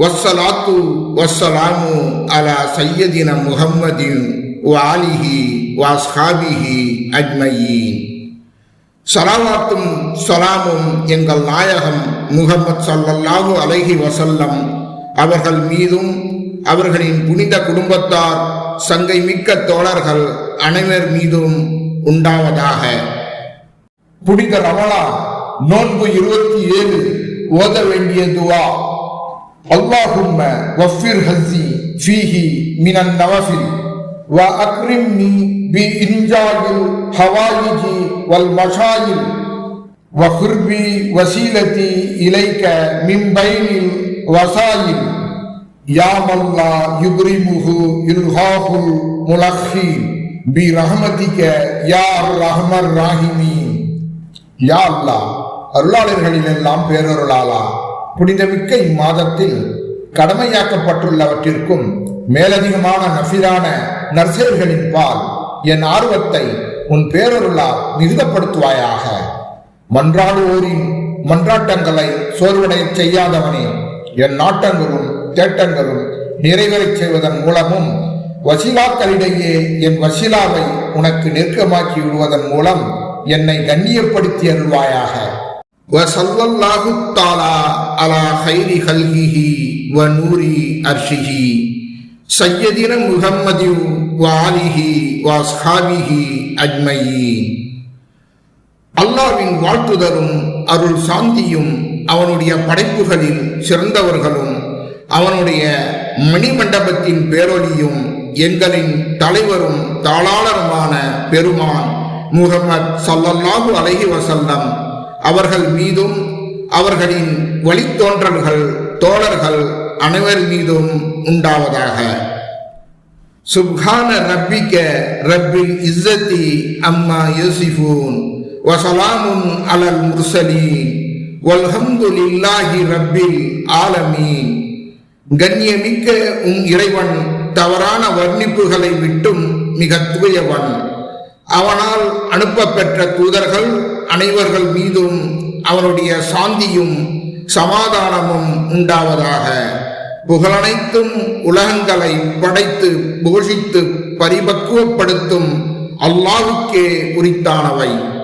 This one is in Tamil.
வஸ்ஸலாத்து வஸ்ஸலாமு அலா சையதின முஹம்மதின் வாலிஹி வாஸ்ஹாபிஹி அஜ்மயீன். சலாவாத்தும் சலாமும் எங்கள் நாயகம் முகமது சல்லல்லாஹு அலைஹி வசல்லம் அவர்கள் மீதும் அவர்களின் புனித குடும்பத்தார் சங்கை மிக்க தோழர்கள் அனைவர் மீதும் உண்டாவதாக. புனித ரமலா நோன்பு இருபத்தி ஏழு ஓத வேண்டிய துவா. اللهم وفر هزي فيه من النوافل وأكرمني بإنجاز الحوائج والمشاغل وقربي وسيلتي إليك من بين الوسائل يا من لا يبرمه إلهاه الملخين برحمتك يا أرحم الراحمين யா அல்லாஹ் அருளாளர்களில் எல்லாம் பேரருளாளா புனிதமிக்க இம்மாதத்தில் கடமையாக்கப்பட்டுள்ளவற்றிற்கும் மேலதிகமான நஃபிலான நர்சேர்களின் பால் என் ஆர்வத்தை உன் பேரருளால் மிகுதப்படுத்துவாயாக. மன்றாடுவோரின் மன்றாட்டங்களை சோர்வடைய செய்யாதவனே என் நாட்டங்களும் தேட்டங்களும் நிறைவேறச் செய்வதன் மூலமும் வசிலாக்களிடையே என் வசிலாவை உனக்கு நெருக்கமாக்கி விடுவதன் மூலம் என்னை கண்ணியப்படுத்தி அருள்வாயாக. وصلى الله تعالى على خير خلقه ونور عرشه سيدنا محمد وآله وأصحابه أجمعين அல்லாவின் வாழ்த்துதலும் அருள் சாந்தியும் அவனுடைய படைப்புகளில் சிறந்தவர்களும் அவனுடைய மணிமண்டபத்தின் பேரொலியும் எங்களின் தலைவரும் தாளாளருமான பெருமான் முகமது சல்லல்லாஹு அலைஹி வசல்லம் அவர்கள் மீதும் அவர்களின் வழித்தோன்றல்கள் தோழர்கள் அனைவர் மீதும் உண்டாவதாக. சுப்ஹான ரப்பிக்க ரப்பில் இஸ்ஸத்தி அம்மா யூசிஃபூன். வசலாமுன் அலல் முர்சலீன். வல்ஹம்துலில்லாஹி ரப்பில் ஆலமீன். கண்ணியமிக்க உன் இறைவன் தவறான வர்ணிப்புகளை விட்டும் மிக தூயவன். அவனால் அனுப்பப்பெற்ற தூதர்கள் அனைவர்கள் மீதும் அவனுடைய சாந்தியும் சமாதானமும் உண்டாவதாக. புகழனைத்தும் உலகங்களை படைத்து போஷித்து பரிபக்குவப்படுத்தும் அல்லாவுக்கே உரித்தானவை.